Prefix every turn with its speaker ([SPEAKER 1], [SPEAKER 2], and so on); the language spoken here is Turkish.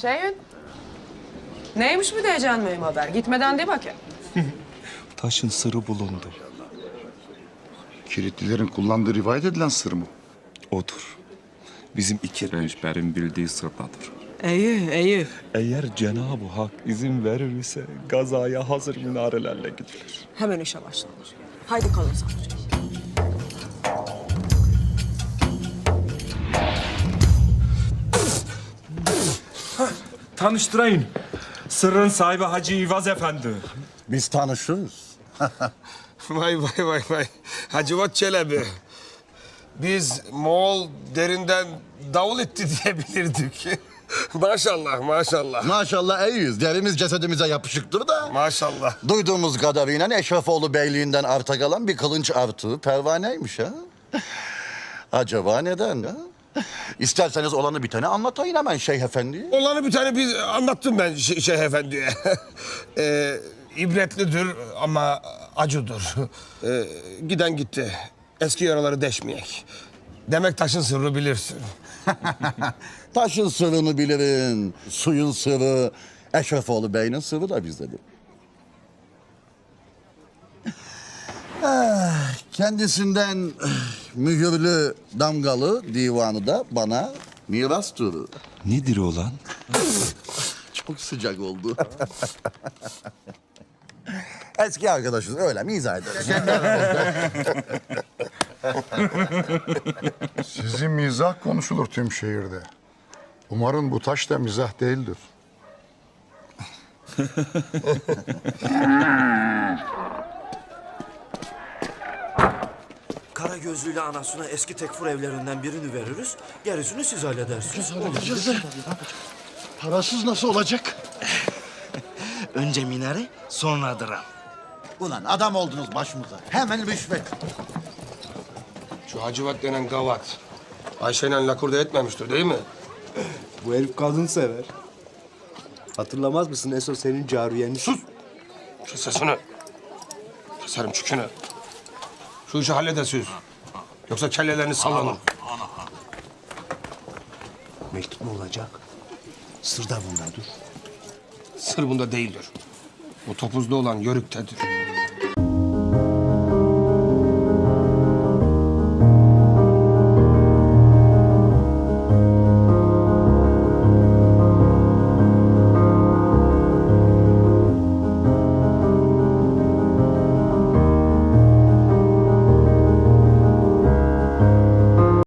[SPEAKER 1] Şeyin. Neymiş bu diyeceğin mühim haber? Gitmeden de bakayım.
[SPEAKER 2] Taşın sırrı bulundu.
[SPEAKER 3] Kilitlilerin kullandığı rivayet edilen sır mı?
[SPEAKER 2] Odur. Bizim iki rençberin bildiği sırdadır.
[SPEAKER 1] İyi, iyi.
[SPEAKER 2] Eğer Cenab-ı Hak izin verirse gazaya hazır minarelerle gidilir.
[SPEAKER 1] Hemen işe başlanır. Haydi kalın savcı.
[SPEAKER 2] Tanıştırayım. Sırrın sahibi Hacı İvaz Efendi.
[SPEAKER 4] Biz tanışırız.
[SPEAKER 5] Vay vay vay vay. Hacivat Çelebi. Biz Moğol derinden davul etti diyebilirdik. maşallah maşallah.
[SPEAKER 4] Maşallah iyiyiz. Derimiz cesedimize yapışıktır da.
[SPEAKER 5] Maşallah.
[SPEAKER 4] Duyduğumuz kadarıyla Eşrefoğlu Beyliği'nden arta kalan bir kılınç artığı pervaneymiş ha. Acaba neden ha? İsterseniz olanı biteni anlatayım hemen Şeyh Efendi.
[SPEAKER 5] Olanı bir tane bir anlattım ben Ş- Şeyh Efendi'ye. ee, ibretlidir ama acıdır. Ee, giden gitti. Eski yaraları deşmeyek. Demek taşın sırrı bilirsin.
[SPEAKER 4] Taşın sırrını bilirin. Suyun sırrı. Eşrefoğlu Bey'in sırrı da bizdedir. Ah, Kendisinden eh, mühürlü damgalı divanı da bana mirastır.
[SPEAKER 2] Nedir olan?
[SPEAKER 4] Çok sıcak oldu. Eski arkadaşız öyle mizah ederiz.
[SPEAKER 3] Sizin mizah konuşulur tüm şehirde. Umarım bu taş da mizah değildir.
[SPEAKER 6] Kara gözlüyle anasına eski tekfur evlerinden birini veririz. Gerisini siz halledersiniz.
[SPEAKER 7] Parasız nasıl olacak?
[SPEAKER 6] Önce minare, sonra dram.
[SPEAKER 4] Ulan adam oldunuz başımıza. Hemen rüşvet.
[SPEAKER 5] Şu Hacivat denen gavat. Ayşe'yle lakurda etmemiştir değil mi?
[SPEAKER 8] Bu herif kadın sever. Hatırlamaz mısın Eso senin cariyeni?
[SPEAKER 5] Sus! Kes sesini. Keserim çükünü. Şu işi halledesiz. Yoksa kellelerini sallanır.
[SPEAKER 8] Mektup mu olacak? Sır da bundadır.
[SPEAKER 5] Sır bunda değildir. O topuzda olan yörüktedir.